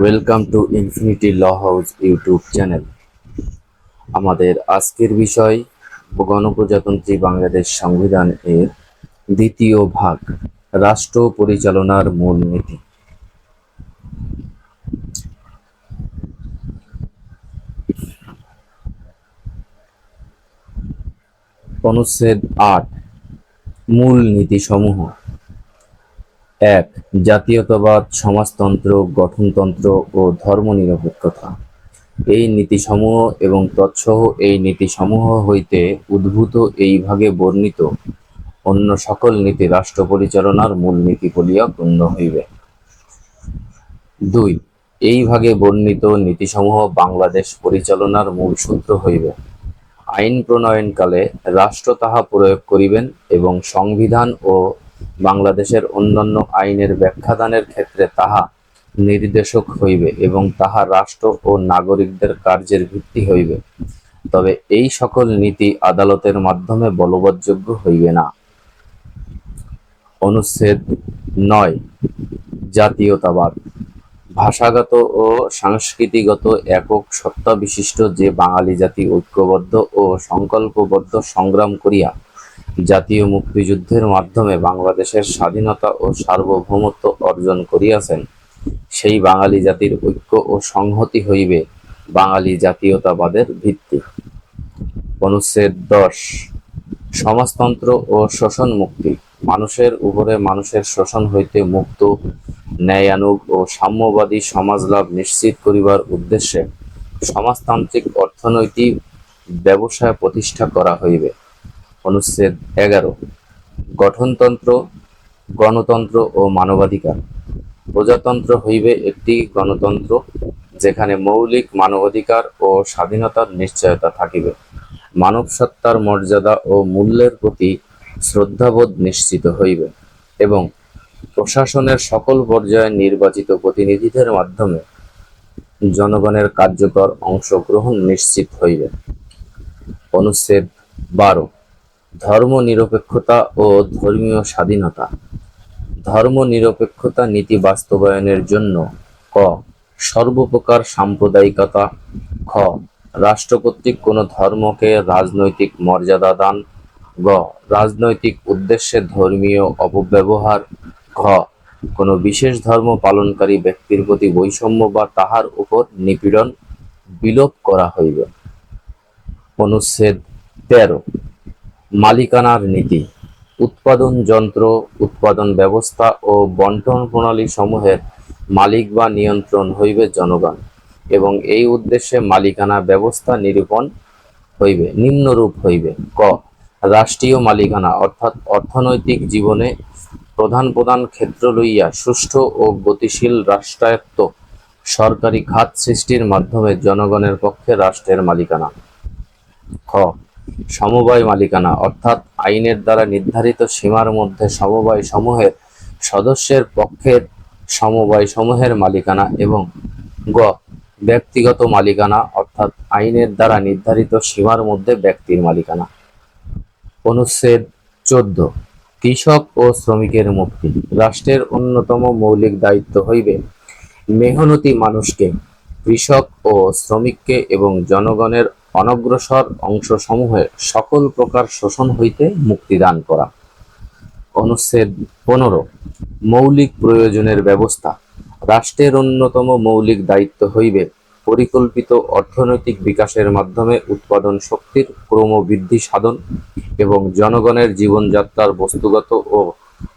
Welcome to infinity law house YouTube channel আমাদের আজকের বিষয় গণপ্রজাতন্ত্রী বাংলাদেশ সংবিধান এর দ্বিতীয় ভাগ, রাষ্ট্র পরিচালনার মূলনীতি অনুচ্ছেদ আট, মূল নীতিসমূহ। এক, জাতীয়তাবাদ, সমাজতন্ত্র, গঠনতন্ত্র ও ধর্মনিরপেক্ষতা। এই নীতিসমূহ এবং তৎসহ এই নীতিসমূহ হইতে উদ্ভূত এই ভাগে বর্ণিত অন্য সকল নীতি রাষ্ট্র পরিচালনার মূল নীতি বলিয়া গণ্য হইবে। দুই, এই ভাগে বর্ণিত নীতিসমূহ বাংলাদেশ পরিচালনার মূল সূত্র হইবে। আইন প্রণয়নকালে রাষ্ট্র তাহা প্রয়োগ করিবেন এবং সংবিধান ও বাংলাদেশের অন্যান্য আইনের ব্যাখ্যাদানের ক্ষেত্রে তাহা নির্দেশক হইবে এবং তাহা রাষ্ট্র ও নাগরিকদের কার্যের ভিত্তি হইবে। তবে এই সকল নীতি আদালতের মাধ্যমে বলবৎযোগ্য হইবে না। অনুচ্ছেদ নয়, জাতীয়তাবাদ। ভাষাগত ও সাংস্কৃতিগত একক সত্তা বিশিষ্ট যে বাঙালি জাতি ঐক্যবদ্ধ ও সংকল্পবদ্ধ সংগ্রাম করিয়া জাতীয় মুক্তিযুদ্ধের মাধ্যমে বাংলাদেশের স্বাধীনতা ও সার্বভৌমত্ব অর্জন করিয়াছেন। সেই বাঙালি জাতির ঐক্য ও সংহতি হইবে বাঙালি জাতীয়তাবাদের ভিত্তি। অনুচ্ছেদ দশ, সমাজতন্ত্র ও শোষণ মুক্তি। মানুষের উপরে মানুষের শোষণ হইতে মুক্ত, ন্যায়ানুগ ও সাম্যবাদী সমাজ লাভ নিশ্চিত করিবার উদ্দেশ্যে সমাজতান্ত্রিক অর্থনৈতিক ব্যবসায় প্রতিষ্ঠা করা হইবে। অনুচ্ছেদ এগারো। গঠনতন্ত্র, গণতন্ত্র ও মানবাধিকার। প্রজাতন্ত্র হইবে একটি গণতন্ত্র, যেখানে মৌলিক মানবাধিকার ও স্বাধীনতার নিশ্চয়তা থাকিবে। মানব সত্তার মর্যাদা ও মূল্যের প্রতি শ্রদ্ধাবোধ নিশ্চিত হইবে এবং প্রশাসনের সকল পর্যায়ে নির্বাচিত প্রতিনিধিদের মাধ্যমে জনগণের কার্যকর অংশগ্রহণ নিশ্চিত হইবে। অনুচ্ছেদ বারো। ধর্ম নিরপেক্ষতা ও ধর্মীয় স্বাধীনতা। ধর্ম নিরপেক্ষতা নীতি বাস্তবায়নের জন্য ক, সর্বপ্রকার সাম্প্রদায়িকতা। খ, রাষ্ট্র কর্তৃক কোনো ধর্মকে রাজনৈতিক মর্যাদা দান। গ, রাজনৈতিক উদ্দেশ্যে ধর্মীয় অপব্যবহার। ঘ, কোনো বিশেষ ধর্ম পালনকারী ব্যক্তির প্রতি বৈষম্য বা তাহার উপর নিপীড়ন বিলোপ করা হইবে। অনুচ্ছেদ তেরো মালিকানার নীতি। উৎপাদন যন্ত্র, উৎপাদন ব্যবস্থা ও বন্টন প্রণালী সমূহের মালিক বা নিয়ন্ত্রণ হইবে জনগণ এবং এই উদ্দেশ্যে মালিকানা ব্যবস্থা নিরূপণ হইবে, নিম্নরূপ হইবে। ক, রাষ্ট্রীয় মালিকানা অর্থাৎ অর্থনৈতিক জীবনে প্রধান প্রধান ক্ষেত্র লইয়া সুষ্ঠু ও গতিশীল রাষ্ট্রায়ত্ত সরকারি খাত সৃষ্টির মাধ্যমে জনগণের পক্ষে রাষ্ট্রের মালিকানা। খ সমবায় মালিকানা, অর্থাৎ আইনের দ্বারা নির্ধারিত সীমার মধ্যে সমবায় সমূহের সদস্যের পক্ষের সমবায় সমূহের মালিকানা এবং গ, ব্যক্তিগত মালিকানা, অর্থাৎ আইনের দ্বারা নির্ধারিত সীমার মধ্যে ব্যক্তির মালিকানা। অনুচ্ছেদ চোদ্দ, কৃষক ও শ্রমিকের মুক্তি। রাষ্ট্রের অন্যতম মৌলিক দায়িত্ব হইবে মেহনতি মানুষকে, কৃষক ও শ্রমিককে এবং জনগণের অনগ্রসর অংশসমূহে সকল প্রকার শোষণ হইতে মুক্তিদান করা। অনুচ্ছেদ পনেরো, মৌলিক প্রয়োজনের ব্যবস্থা। রাষ্ট্রের অন্যতম মৌলিক দায়িত্ব হইবে পরিকল্পিত অর্থনৈতিক বিকাশের মাধ্যমে উৎপাদন শক্তির ক্রমবৃদ্ধি সাধন এবং জনগণের জীবনযাত্রার বস্তুগত ও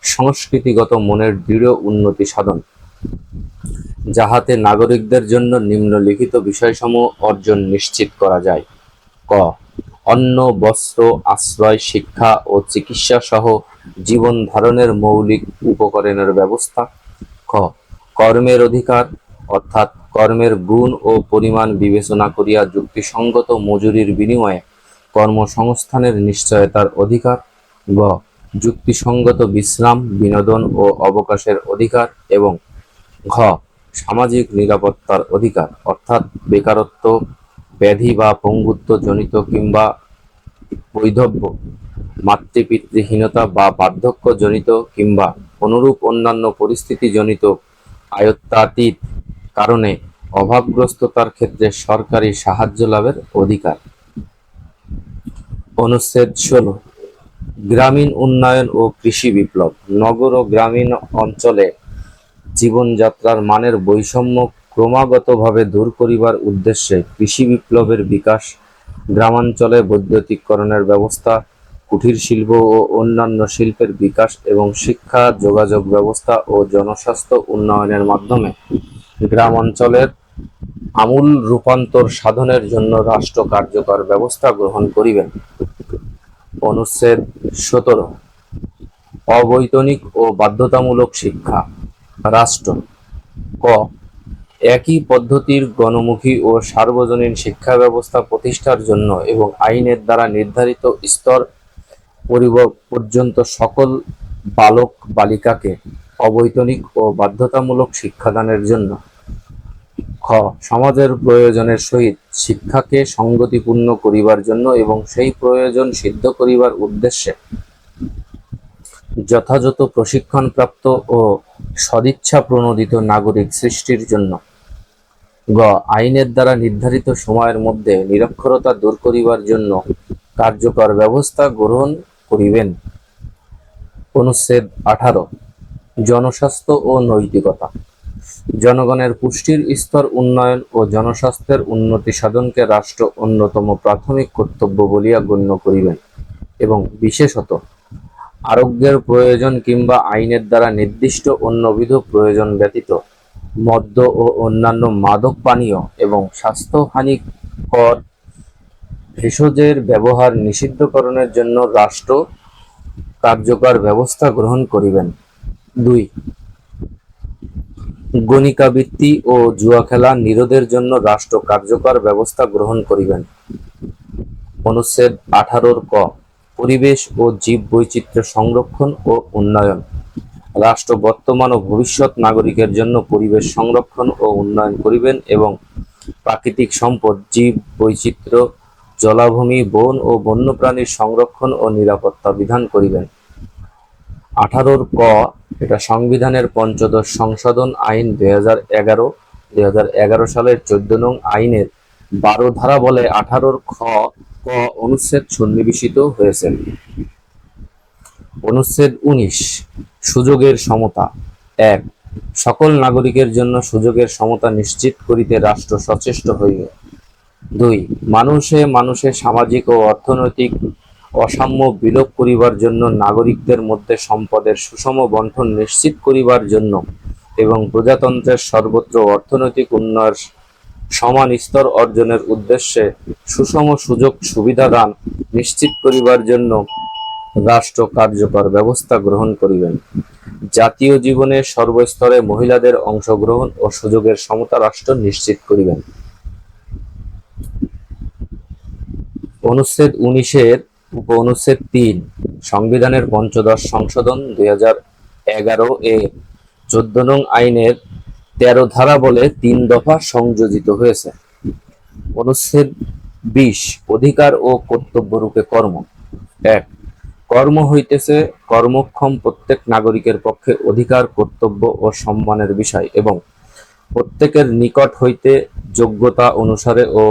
সংস্কৃতিগত মনের দৃঢ় উন্নতি সাধন। যাহাতে নাগরিকদের জন্য নিম্নলিখিত বিষয়সমূহ অর্জন নিশ্চিত করা যায়। ক, অন্ন, বস্ত্র, আশ্রয়, শিক্ষা ও চিকিৎসা সহ জীবন ধারণের মৌলিক উপকরণের ব্যবস্থা। খ, কর্মের অধিকার, অর্থাৎ কর্মের গুণ ও পরিমাণ বিবেচনা করিয়া যুক্তিসঙ্গত মজুরির বিনিময়ে কর্মসংস্থানের নিশ্চয়তার অধিকার। গ, যুক্তিসঙ্গত বিশ্রাম, বিনোদন ও অবকাশের অধিকার এবং ঘ, সামাজিক নিরাপত্তার অধিকার, অর্থাৎ বেকারত্ব, ব্যাধি বা পঙ্গুত্ব জনিত কিংবা বৈধব্য, মাতৃপিতৃহীনতা বা বার্ধক্য জনিত কিংবা অনুরূপ অন্যান্য পরিস্থিতি জনিত আয়ত্তাতীত কারণে অভাবগ্রস্ততার ক্ষেত্রে সরকারি সাহায্য লাভের অধিকার। অনুচ্ছেদ ষোলো, গ্রামীণ উন্নয়ন ও কৃষি বিপ্লব, নগর ও গ্রামীণ অঞ্চলে জীবনযাত্রার মানের বৈষম্য ক্রমাগতভাবে দূর করিবার উদ্দেশ্যে কৃষি বিপ্লবের বিকাশ, গ্রামাঞ্চলে বৈদ্যুতিকরণের ব্যবস্থা, কুটির শিল্প ও অন্যান্য শিল্পের বিকাশ এবং শিক্ষা, যোগাযোগ ব্যবস্থা ও জনস্বাস্থ্য উন্নয়নের মাধ্যমে গ্রাম অঞ্চলের আমূল রূপান্তর সাধনের জন্য রাষ্ট্র কার্যকর ব্যবস্থা গ্রহণ করিবেন। অনুচ্ছেদ সতেরো। অবৈতনিক ও বাধ্যতামূলক শিক্ষা। রাষ্ট্র। ক, একই পদ্ধতির গণমুখী ও সার্বজনীন শিক্ষা ব্যবস্থা প্রতিষ্ঠার জন্য এবং আইনের দ্বারা নির্ধারিত স্তর পর্যন্ত সকল বালক বালিকাকে অবৈতনিক ও বাধ্যতামূলক শিক্ষাদানের জন্য। খ, সমাজের প্রয়োজনের সহিত শিক্ষাকে সঙ্গতিপূর্ণ করিবার জন্য এবং সেই প্রয়োজন সিদ্ধ করিবার উদ্দেশ্যে যথাযথ প্রশিক্ষণপ্রাপ্ত ও সদিচ্ছা প্রণোদিত নাগরিক সৃষ্টির জন্য। গ, আইনের দ্বারা নির্ধারিত সময়ের মধ্যে নিরক্ষরতা দূর করিবার জন্য কার্যকর ব্যবস্থা গ্রহণ করিবেন। অনুচ্ছেদ আঠারো, জনস্বাস্থ্য ও নৈতিকতা। জনগণের পুষ্টির স্তর উন্নয়ন ও জনস্বাস্থ্যের উন্নতি সাধনকে রাষ্ট্র অন্যতম প্রাথমিক কর্তব্য বলিয়া গণ্য করিবেন এবং বিশেষত আরোগ্যের প্রয়োজন কিংবা আইনের দ্বারা নির্দিষ্ট অন্যবিধ প্রয়োজন ব্যতীত মদ্য ও অন্যান্য মাদক পানীয় এবং স্বাস্থ্যহানিকর ভেষজের ব্যবহার নিষিদ্ধকরণের জন্য রাষ্ট্র কার্যকর ব্যবস্থা গ্রহণ করিবেন। দুই, গণিকাবৃত্তি ও জুয়া খেলা নিরোধের জন্য রাষ্ট্র কার্যকর ব্যবস্থা গ্রহণ করিবেন। অনুচ্ছেদ আঠারোর ক। পরিবেশ ও জীব বৈচিত্র্য সংরক্ষণ ও উন্নয়ন। রাষ্ট্র বর্তমান ও ভবিষ্যৎ নাগরিকের জন্য পরিবেশ সংরক্ষণ ও উন্নয়ন করিবেন এবং প্রাকৃতিক সম্পদ, জীব বৈচিত্র্য, জলাভূমি, বন ও বন্যপ্রাণীর সংরক্ষণ ও নিরাপত্তা বিধান করিবেন। আঠারোর ক, এটা সংবিধানের পঞ্চদশ সংশোধন আইন দুই হাজার এগারো, দুই সালের চোদ্দ নং আইনের বারো ধারা বলে আঠারোর খ ক অনুচ্ছেদ সন্নিবেশিত হয়েছে অনুচ্ছেদ উনিশ, সুযোগের সমতা। এক, সকল নাগরিকের জন্য সুযোগের সমতা নিশ্চিত করিতে রাষ্ট্র সচেষ্ট হইবে। দুই, মানুষে মানুষে সামাজিক ও অর্থনৈতিক অসাম্য বিলোপ করিবার জন্য নাগরিকদের মধ্যে সম্পদের সুষম বন্টন নিশ্চিত করিবার জন্য এবং প্রজাতন্ত্রের সর্বত্র অর্থনৈতিক উন্নয়ন সমান স্তর অর্জনের উদ্দেশ্যে সুষম সুযোগ সুবিধা দান নিশ্চিত করিবার জন্য রাষ্ট্র কার্যকর ব্যবস্থা গ্রহণ করিবেন। জাতীয় জীবনে সর্বস্তরে মহিলাদের অংশগ্রহণ ও সুযোগের সমতা রাষ্ট্র নিশ্চিত করিবেন। অনুচ্ছেদ উনিশের উপ অনুচ্ছেদ তিন, সংবিধানের পঞ্চদশ সংশোধন দুই এগারো এ চোদ্দ নং আইনের তেরো ধারা বলে তিন দফা সংযোজিত হয়েছে। অনুচ্ছেদ বিশ অধিকার ও কর্তব্য রূপে কর্ম। এক, কর্ম হইতেছে কর্মক্ষম প্রত্যেক নাগরিকের পক্ষে অধিকার, কর্তব্য ও সম্মানের বিষয় এবং প্রত্যেকের নিকট হইতে যোগ্যতা অনুসারে ও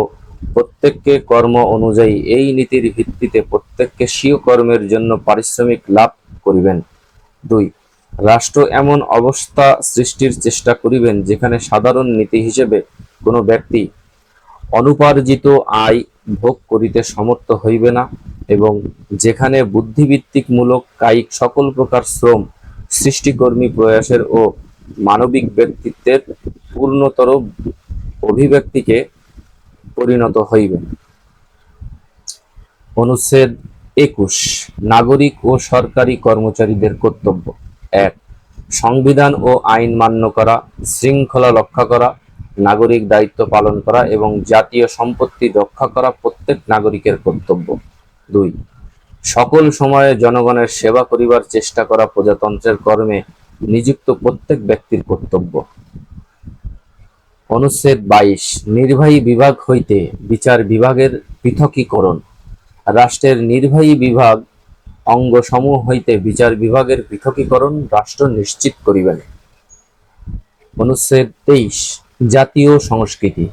প্রত্যেককে কর্ম অনুযায়ী এই নীতির ভিত্তিতে প্রত্যেককে স্বীয় কর্মের জন্য পারিশ্রমিক লাভ করিবেন। দুই রাষ্ট্র এমন অবস্থা সৃষ্টির চেষ্টা করিবেন যেখানে সাধারণ নীতি হিসেবে কোনো ব্যক্তি অনুপার্জিত আয় ভোগ করিতে সমর্থ হইবে না এবং যেখানে বুদ্ধিভিত্তিক মূলক কায়িক সকল প্রকার শ্রম, সৃষ্টিকর্মী প্রয়াসের ও মানবিক ব্যক্তিত্বের পূর্ণতর অভিব্যক্তিকে পরিণত হইবে। অনুচ্ছেদ একুশ, নাগরিক ও সরকারি কর্মচারীদের কর্তব্য। এক, সংবিধান ও আইন মান্য করা, শৃঙ্খলা রক্ষা করা, নাগরিক দায়িত্ব পালন করা এবং জাতীয় সম্পত্তি রক্ষা করা প্রত্যেক নাগরিকের কর্তব্য। দুই, সকল সময়ে জনগণের সেবা করিবার চেষ্টা করা প্রজাতন্ত্রের কর্মে নিযুক্ত প্রত্যেক ব্যক্তির কর্তব্য। অনুচ্ছেদ বাইশ, নির্বাহী বিভাগ হইতে বিচার বিভাগের পৃথকীকরণ। রাষ্ট্রের নির্বাহী বিভাগ অঙ্গ সমূহ হইতে বিচার বিভাগের পৃথকীকরণ রাষ্ট্র নিশ্চিত করিবেন। অনুচ্ছেদ তেইশ, জাতীয় সংস্কৃতি।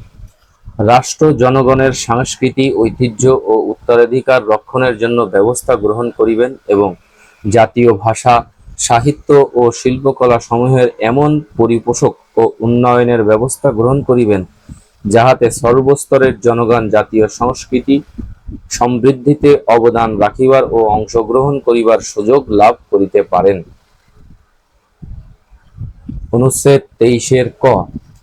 রাষ্ট্র, জনগণের সংস্কৃতি, ঐতিহ্য ও উত্তরাধিকার রক্ষণের জন্য ব্যবস্থা গ্রহণ করিবেন এবং জাতীয় ভাষা, সাহিত্য ও শিল্পকলা সমূহের এমন পরিপোষক ও উন্নয়নের ব্যবস্থা গ্রহণ করিবেন, যাহাতে সর্বস্তরের জনগণ জাতীয় সংস্কৃতি সমৃদ্ধিতে অবদান রাখিবার ও অংশগ্রহণ করিবার সুযোগ লাভ করিতে পারেন। অনুচ্ছেদ তেইশের ক,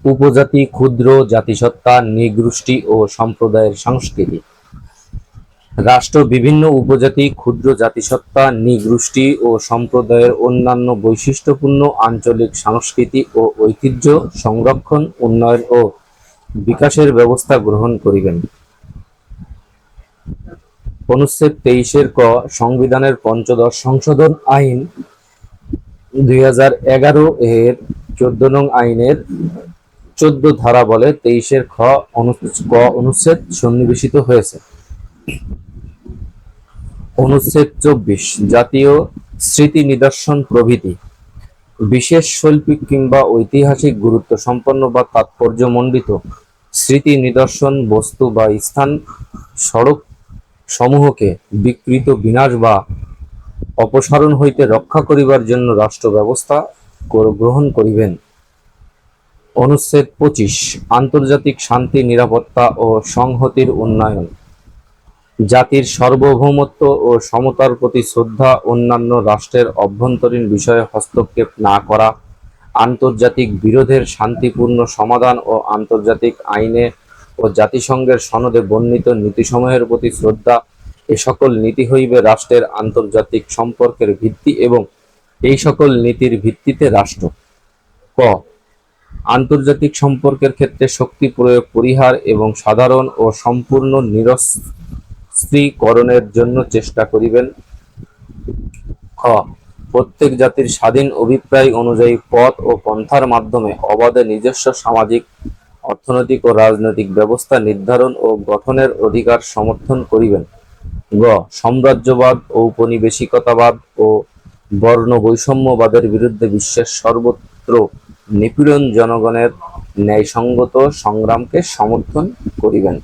উপজাতি, ক্ষুদ্র জাতিসত্তা, নৃগোষ্ঠী ও সম্প্রদায়ের সংস্কৃতি। রাষ্ট্র বিভিন্ন উপজাতি, ক্ষুদ্র জাতিসত্তা, নৃগোষ্ঠী ও সম্প্রদায়ের অন্যান্য বৈশিষ্ট্যপূর্ণ আঞ্চলিক সংস্কৃতি ও ঐতিহ্য সংরক্ষণ, উন্নয়ন ও বিকাশের ব্যবস্থা গ্রহণ করিবেন। অনুচ্ছেদ তেইশের ক, সংবিধানের পঞ্চদশ সংশোধন আইন দুই হাজার এগারো এর চোদ্দ নং আইনের চোদ্দ ধারা বলে তেইশের খ ক অনুচ্ছেদ সন্নিবেশিত হয়েছে। অনুচ্ছেদ চব্বিশ, জাতীয় স্মৃতি নিদর্শন প্রভৃতি। বিশেষ শৈল্পিক কিংবা ঐতিহাসিক গুরুত্ব সম্পন্ন বা তাৎপর্যমণ্ডিত স্মৃতি নিদর্শন, বস্তু বা স্থান, সড়ক সমূহকে বিকৃত বিনাশ বা অপসারণ হইতে রক্ষা করিবার জন্য রাষ্ট্র ব্যবস্থা গ্রহণ করিবেন। অনুচ্ছেদ পঁচিশ, আন্তর্জাতিক শান্তি, নিরাপত্তা ও সংহতির উন্নয়ন। জাতির সার্বভৌমত্ব ও সমতার প্রতি শ্রদ্ধা অন্যান্য রাষ্ট্রের অভ্যন্তরীণ বিষয়ে হস্তক্ষেপ না করা, আন্তর্জাতিক বিরোধের শান্তিপূর্ণ সমাধান ও আন্তর্জাতিক আইনে ও জাতিসংঘের সনদে বর্ণিত নীতিসমূহের প্রতি শ্রদ্ধা, এ সকল নীতি হইবে রাষ্ট্রের আন্তর্জাতিক সম্পর্কের ভিত্তি এবং এই সকল নীতির ভিত্তিতে রাষ্ট্র। ক, আন্তর্জাতিক সম্পর্কের ক্ষেত্রে শক্তি প্রয়োগ পরিহার এবং সাধারণ ও সম্পূর্ণ নিরস্ত্রীকরণের জন্য চেষ্টা করিবেন। খ, প্রত্যেক জাতির স্বাধীন অভিপ্রায় অনুযায়ী পথ ও পন্থার মাধ্যমে অবাধে নিজস্ব সামাজিক অর্থনৈতিক ও রাজনৈতিক ব্যবস্থা নির্ধারণ ও গঠনের অধিকার সমর্থন করিবেন। গ, সাম্রাজ্যবাদ ও উপনিবেশিকতাবাদ ও বর্ণ বৈষম্যবাদের বিরুদ্ধে বিশ্বের সর্বত্র নিপীড়ন জনগণের ন্যায়সঙ্গত সংগ্রামকে সমর্থন করিবেন।